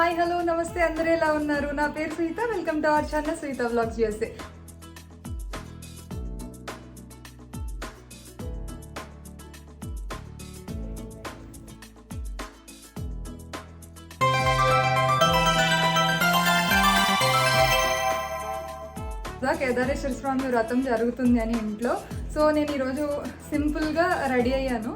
Hi hello నమస్తే అందరూ ఎలా ఉన్నారు? నా పేరు Sita welcome to our channel Suhita blogs USA Kedareshwara స్వామి వ్రతం జరుగుతుంది అని ఇంట్లో. సో నేను ఈరోజు సింపుల్గా రెడీ అయ్యాను.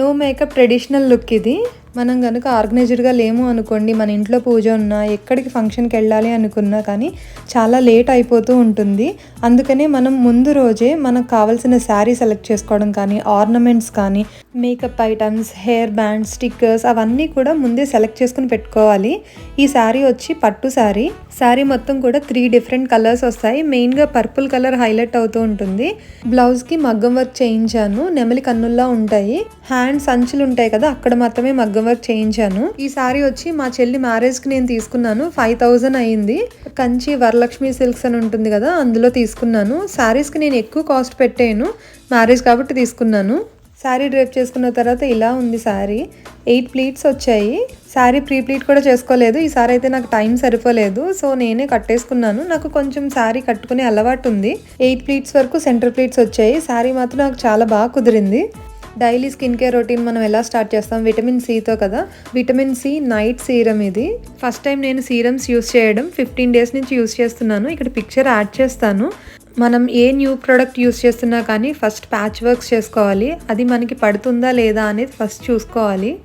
నో మేకప్ ట్రెడిషనల్ లుక్ ఇది. మనం కనుక ఆర్గనైజ్డ్గా లేము అనుకోండి మన ఇంట్లో పూజ ఉన్నా ఎక్కడికి ఫంక్షన్కి వెళ్ళాలి అనుకున్నా కానీ చాలా లేట్ అయిపోతూ ఉంటుంది. అందుకనే మనం ముందు రోజే మనకు కావాల్సిన శారీ సెలెక్ట్ చేసుకోవడం కానీ ఆర్నమెంట్స్ కానీ makeup items hair bands stickers అవన్నీ కూడా ముందే సెలెక్ట్ చేసుకుని పెట్టుకోవాలి. ఈ శారీ వచ్చి పట్టు శారీ. శారీ మొత్తం కూడా త్రీ డిఫరెంట్ కలర్స్ వస్తాయి. మెయిన్గా పర్పుల్ కలర్ హైలైట్ అవుతూ ఉంటుంది. బ్లౌజ్కి మగ్గం వర్క్ చేయించాను. నెమలి కన్నుల్లా ఉంటాయి. హ్యాండ్ సంచులు ఉంటాయి కదా అక్కడ మాత్రమే మగ్గం వర్క్ చేయించాను. ఈ సారీ వచ్చి మా చెల్లి మ్యారేజ్కి నేను తీసుకున్నాను. ఫైవ్ థౌజండ్ అయింది. కంచి వరలక్ష్మి సిల్క్స్ అని ఉంటుంది కదా అందులో తీసుకున్నాను. శారీస్కి నేను ఎక్కువ కాస్ట్ పెట్టాను. మ్యారేజ్ కాబట్టి తీసుకున్నాను. శారీ డ్రేప్ చేసుకున్న తర్వాత ఇలా ఉంది శారీ ఎయిట్ ప్లీట్స్ వచ్చాయి. శారీ ప్రీ ప్లీట్ కూడా చేసుకోలేదు. ఈ సారీ అయితే నాకు టైం సరిపోలేదు. సో నేనే కట్టేసుకున్నాను. నాకు కొంచెం శారీ కట్టుకునే అలవాటు ఉంది. ఎయిట్ ప్లీట్స్ వరకు సెంటర్ ప్లీట్స్ వచ్చాయి. శారీ మాత్రం నాకు చాలా బాగా కుదిరింది. డైలీ స్కిన్ కేర్ రొటీన్ మనం ఎలా స్టార్ట్ చేస్తాం? విటమిన్ సితో కదా? విటమిన్ సి నైట్ సీరం ఇది. ఫస్ట్ టైం నేను సీరమ్స్ యూస్ చేయడం. ఫిఫ్టీన్ డేస్ నుంచి యూస్ చేస్తున్నాను. ఇక్కడ పిక్చర్ యాడ్ చేస్తాను. మనం ఏ న్యూ ప్రోడక్ట్ యూస్ చేస్తున్నా కానీ ఫస్ట్ ప్యాచ్ వర్క్స్ చేసుకోవాలి. అది మనకి పడుతుందా లేదా అనేది ఫస్ట్ చూసుకోవాలి.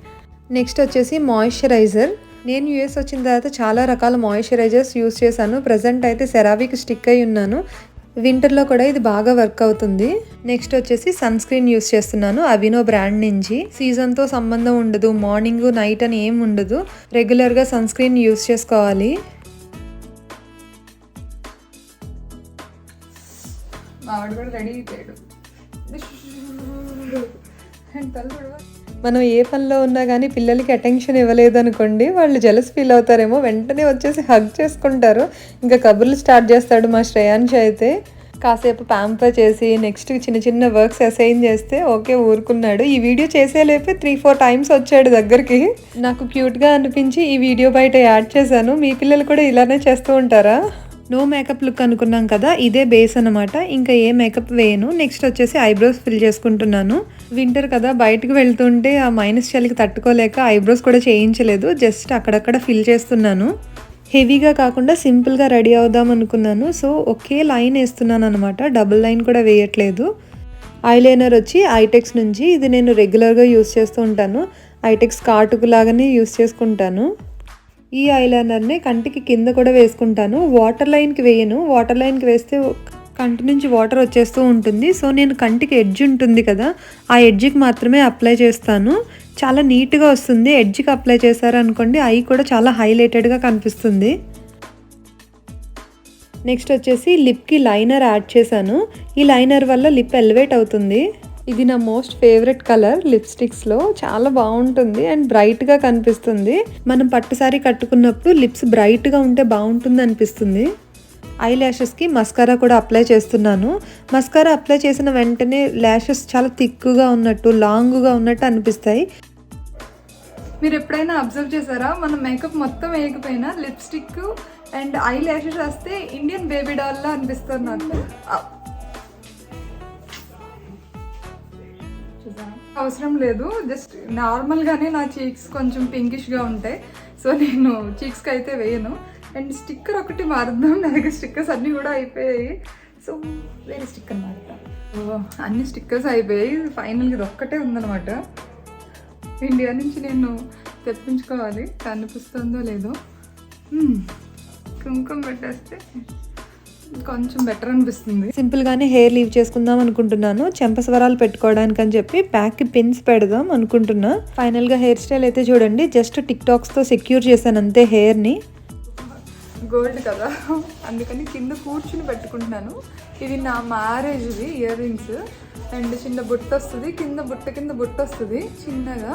నెక్స్ట్ వచ్చేసి మాయిశ్చరైజర్. నేను యూఎస్ వచ్చిన తర్వాత చాలా రకాల మాయిశ్చరైజర్స్ యూస్ చేశాను. ప్రజెంట్ అయితే సెరావిక్ స్టిక్ అయి ఉన్నాను. వింటర్లో కూడా ఇది బాగా వర్క్ అవుతుంది. నెక్స్ట్ వచ్చేసి సన్ స్క్రీన్ యూస్ చేస్తున్నాను అవినో బ్రాండ్ నుంచి. సీజన్తో సంబంధం ఉండదు మార్నింగ్ నైట్ అని ఏం ఉండదు. రెగ్యులర్గా సన్ స్క్రీన్ యూస్ చేసుకోవాలి కూడా రెడీ అయిపోయాడు. మనం ఏ పనిలో ఉన్నా కానీ పిల్లలకి అటెన్షన్ ఇవ్వలేదు అనుకోండి వాళ్ళు జలస్ ఫీల్ అవుతారేమో వెంటనే వచ్చేసి హగ్ చేసుకుంటారు. ఇంకా కబుర్లు స్టార్ట్ చేస్తాడు మా శ్రేయాంశ అయితే. కాసేపు ప్యాంపర్ చేసి నెక్స్ట్ చిన్న చిన్న వర్క్స్ అసైన్ చేస్తే ఓకే ఊరుకున్నాడు. ఈ వీడియో చేసేలేపే త్రీ ఫోర్ టైమ్స్ వచ్చాడు దగ్గరికి. నాకు క్యూట్గా అనిపించి ఈ వీడియో బయట యాడ్ చేశాను. మీ పిల్లలు కూడా ఇలానే చేస్తూ ఉంటారా? నో మేకప్ లుక్ అనుకున్నాం కదా ఇదే బేస్ అనమాట ఇంకా ఏ మేకప్ వేయను. నెక్స్ట్ వచ్చేసి ఐబ్రోస్ ఫిల్ చేసుకుంటున్నాను. వింటర్ కదా బయటకు వెళ్తుంటే ఆ మైనస్ చలికి తట్టుకోలేక ఐబ్రోస్ కూడా చేయించలేదు. జస్ట్ అక్కడక్కడ ఫిల్ చేస్తున్నాను. హెవీగా కాకుండా సింపుల్గా రెడీ అవుదాం అనుకున్నాను. సో ఒకే లైన్ వేస్తున్నాను అనమాట డబుల్ లైన్ కూడా వేయట్లేదు. ఐలైనర్ వచ్చి ఐటెక్స్ నుంచి ఇది నేను రెగ్యులర్గా యూస్ చేస్తూ ఉంటాను. ఐటెక్స్ కాటుకు లాగానే యూస్ చేసుకుంటాను. ఈ ఐలైనర్ని కంటికి కింద కూడా వేసుకుంటాను. వాటర్ లైన్కి వేయను. వాటర్ లైన్కి వేస్తే కంటి నుంచి వాటర్ వచ్చేస్తూ ఉంటుంది. సో నేను కంటికి ఎడ్జ్ ఉంటుంది కదా ఆ ఎడ్జ్కి మాత్రమే అప్లై చేస్తాను. చాలా నీట్గా వస్తుంది. ఎడ్జ్కి అప్లై చేశారనుకోండి ఐ కూడా చాలా హైలైటెడ్గా కనిపిస్తుంది. నెక్స్ట్ వచ్చేసి లిప్కి లైనర్ యాడ్ చేశాను. ఈ లైనర్ వల్ల లిప్ ఎలివేట్ అవుతుంది. ఇది నా మోస్ట్ ఫేవరెట్ కలర్ లిప్స్టిక్స్లో చాలా బాగుంటుంది అండ్ బ్రైట్గా కనిపిస్తుంది. మనం పట్టుసారి కట్టుకున్నప్పుడు లిప్స్ బ్రైట్గా ఉంటే బాగుంటుంది అనిపిస్తుంది. ఐ ల్యాషెస్కి మస్కారా కూడా అప్లై చేస్తున్నాను. మస్కారా అప్లై చేసిన వెంటనే ల్యాషెస్ చాలా థిక్గా ఉన్నట్టు లాంగ్గా ఉన్నట్టు అనిపిస్తాయి. మీరు ఎప్పుడైనా అబ్జర్వ్ చేశారా? మన మేకప్ మొత్తం వేయకపోయినా లిప్స్టిక్ అండ్ ఐ ల్యాషెస్ వస్తే ఇండియన్ బేబీ డాల్లా అనిపిస్తుంది నాకు. అవసరం లేదు. జస్ట్ నార్మల్గానే నా చీక్స్ కొంచెం పింకిష్గా ఉంటాయి. సో నేను చీక్స్కి అయితే వేయను. అండ్ స్టిక్కర్ ఒకటి మారుద్దాం. నా దగ్గర స్టిక్కర్స్ అన్నీ కూడా అయిపోయాయి. సో వేరే స్టిక్కర్ మారుద్దాం. ఓ, అన్ని స్టిక్కర్స్ అయిపోయాయి. ఫైనల్గా ఇది ఒక్కటే ఉందన్నమాట. ఇండియా నుంచి నేను తెప్పించుకోవాలి. కనిపిస్తుందో లేదో. కుంకుమ పెట్టేస్తే. కొంచెం బెటర్ అనిపిస్తుంది. సింపుల్గానే హెయిర్ లీవ్ చేసుకుందాం అనుకుంటున్నాను. చెంపస్వరాలు పెట్టుకోవడానికి అని చెప్పి బ్యాక్కి పిన్స్ పెడదాం అనుకుంటున్నా. ఫైనల్గా హెయిర్ స్టైల్ అయితే చూడండి. జస్ట్ టిక్ టాక్స్తో సెక్యూర్ చేశాను అంతే హెయిర్ని గోల్డ్ కదా. అందుకని కింద కూర్చుని పెట్టుకుంటున్నాను. ఇది నా మ్యారేజ్ది ఇయర్ రింగ్స్ అండ్ చిన్న బుట్ట వస్తుంది. కింద బుట్ట కింద బుట్ట వస్తుంది. చిన్నగా.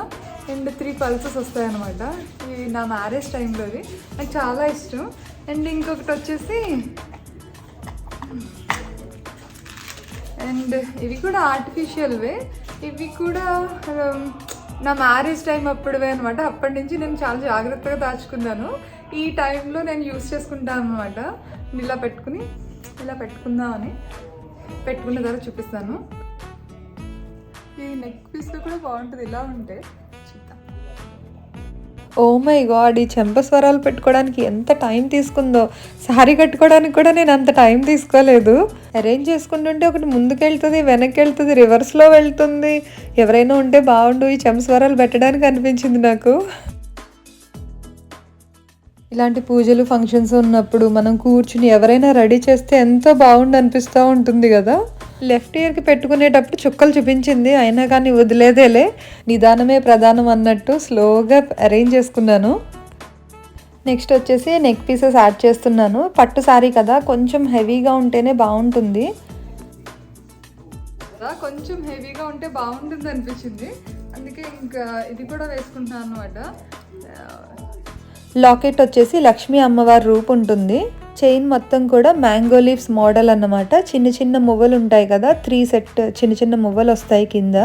అండ్ త్రీ పల్సెస్ వస్తాయి అనమాట ఇవి నా మ్యారేజ్ టైంలోది నాకు చాలా ఇష్టం. అండ్ ఇంకొకటి వచ్చేసి అండ్ ఇవి కూడా ఆర్టిఫిషియల్వే ఇవి కూడా um, నా మ్యారేజ్ టైం అప్పుడువే అనమాట అప్పటి నుంచి నేను చాలా జాగ్రత్తగా దాచుకున్నాను. ఈ టైంలో నేను యూస్ చేసుకుంటాను అనమాట ఇలా పెట్టుకుని ఇలా పెట్టుకుందామని పెట్టుకున్న తర్వాత చూపిస్తాను. ఈ నెక్ పీస్లో కూడా బాగుంటుంది. ఇలా ఉంటే ఓ మై గాడ్ ఈ చెంప స్వరాలు పెట్టుకోవడానికి ఎంత టైం తీసుకుందో. సారీ కట్టుకోవడానికి కూడా నేను అంత టైం తీసుకోలేదు. అరేంజ్ చేసుకుంటుంటే ఒకటి ముందుకెళ్తుంది వెనక్కి వెళ్తుంది రివర్స్లో వెళ్తుంది. ఎవరైనా ఉంటే బాగుండు ఈ చెంప స్వరాలు పెట్టడానికి అనిపించింది నాకు. ఇలాంటి పూజలు ఫంక్షన్స్ ఉన్నప్పుడు మనం కూర్చుని ఎవరైనా రెడీ చేస్తే ఎంతో బాగుండు అనిపిస్తూ ఉంటుంది కదా. లెఫ్ట్ ఇయర్కి పెట్టుకునేటప్పుడు చుక్కలు చూపించింది. అయినా కానీ వదిలేదేలే. నిదానమే ప్రధానం అన్నట్టు స్లోగా అరేంజ్ చేసుకున్నాను. నెక్స్ట్ వచ్చేసి నెక్ పీసెస్ యాడ్ చేస్తున్నాను. పట్టు శారీ కదా కొంచెం హెవీగా ఉంటేనే బాగుంటుంది. కదా కొంచెం హెవీగా ఉంటే బాగుంటుంది అనిపించింది. అందుకే ఇంకా ఇది కూడా వేసుకుంటున్నాను అనమాట లాకెట్ వచ్చేసి లక్ష్మీ అమ్మవారి రూపు ఉంటుంది. చైన్ మొత్తం కూడా మ్యాంగో లీవ్స్ మోడల్ అన్నమాట. చిన్న చిన్న మువ్వలు ఉంటాయి కదా త్రీ సెట్ చిన్న చిన్న మువ్వలు వస్తాయి కింద.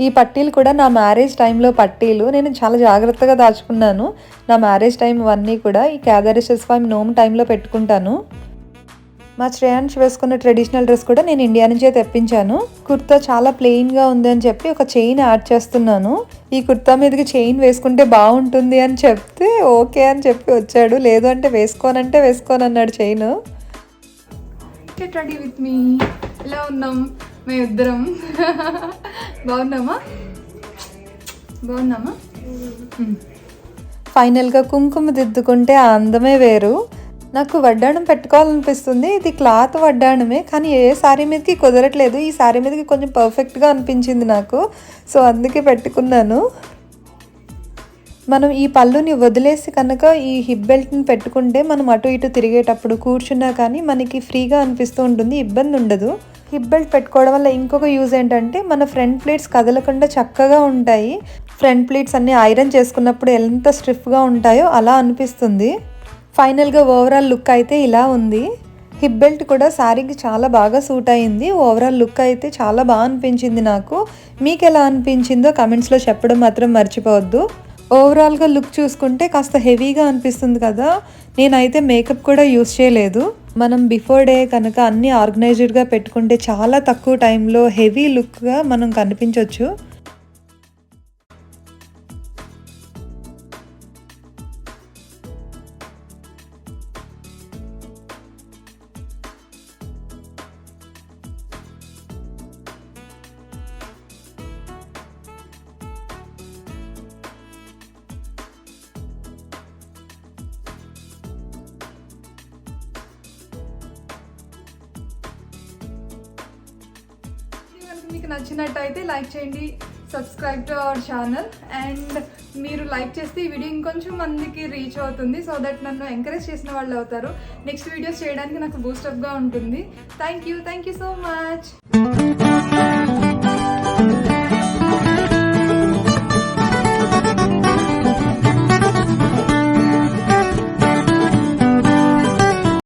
ఈ పట్టీలు కూడా నా మ్యారేజ్ టైంలో పట్టీలు. నేను చాలా జాగ్రత్తగా దాచుకున్నాను. నా మ్యారేజ్ టైం అవన్నీ కూడా ఈ కేదారేశ్వర స్వామి నోమ్ టైంలో పెట్టుకుంటాను. మా శ్రేయాన్స్ వేసుకున్న ట్రెడిషనల్ డ్రెస్ కూడా నేను ఇండియా నుంచే తెప్పించాను. కుర్తా చాలా ప్లెయిన్గా ఉంది అని చెప్పి ఒక చైన్ యాడ్ చేస్తున్నాను. ఈ కుర్తా మీదకి చైన్ వేసుకుంటే బాగుంటుంది అని చెప్తే ఓకే అని చెప్పి వచ్చాడు. లేదు అంటే వేసుకోనంటే వేసుకోనన్నాడు chain get ready with me ఇలా ఉన్నాం? మేమిద్దరం. బాగున్నామా? బాగున్నామా? ఫైనల్గా కుంకుమ దిద్దుకుంటే ఆ అందమే వేరు. నాకు వడ్డాణం పెట్టుకోవాలనిపిస్తుంది. ఇది క్లాత్ వడ్డాణమే కానీ ఏ శారీ మీదకి కుదరట్లేదు. ఈ శారీ మీదకి కొంచెం పర్ఫెక్ట్గా అనిపించింది నాకు. సో అందుకే పెట్టుకున్నాను. మనం ఈ పళ్ళుని వదిలేసి కనుక ఈ హిప్ బెల్ట్ని పెట్టుకుంటే మనం అటు ఇటు తిరిగేటప్పుడు కూర్చున్నా కానీ మనకి ఫ్రీగా అనిపిస్తూ ఉంటుంది. ఇబ్బంది ఉండదు. హిప్ బెల్ట్ పెట్టుకోవడం వల్ల ఇంకొక యూజ్ ఏంటంటే మన ఫ్రంట్ ప్లేట్స్ కదలకుండా చక్కగా ఉంటాయి. ఫ్రంట్ ప్లేట్స్ అన్నీ ఐరన్ చేసుకున్నప్పుడు ఎంత స్ట్రిఫ్గా ఉంటాయో అలా అనిపిస్తుంది. ఫైనల్గా ఓవరాల్ లుక్ అయితే ఇలా ఉంది. హిప్ బెల్ట్ కూడా శారీకి చాలా బాగా సూట్ అయింది. ఓవరాల్ లుక్ అయితే చాలా బాగా అనిపించింది నాకు. మీకు ఎలా అనిపించిందో కమెంట్స్లో చెప్పడం మాత్రం మర్చిపోవద్దు. ఓవరాల్గా లుక్ చూసుకుంటే కాస్త హెవీగా అనిపిస్తుంది కదా. నేనైతే మేకప్ కూడా యూస్ చేయలేదు. మనం బిఫోర్ డే కనుక అన్నీ ఆర్గనైజ్డ్గా పెట్టుకుంటే చాలా తక్కువ టైంలో హెవీ లుక్గా మనం కనిపించవచ్చు మీకు నచ్చినట్టయితే లైక్ చేయండి subscribe to our channel. And మీరు లైక్ చేస్తే ఈ వీడియో ఇంకొంచెం మందికి రీచ్ అవుతుంది సో దట్ నన్ను ఎంకరేజ్ చేసిన వాళ్ళు అవుతారు. నెక్స్ట్ వీడియోస్ చేయడానికి నాకు బూస్టప్గా ఉంటుంది. Thank you thank you so much.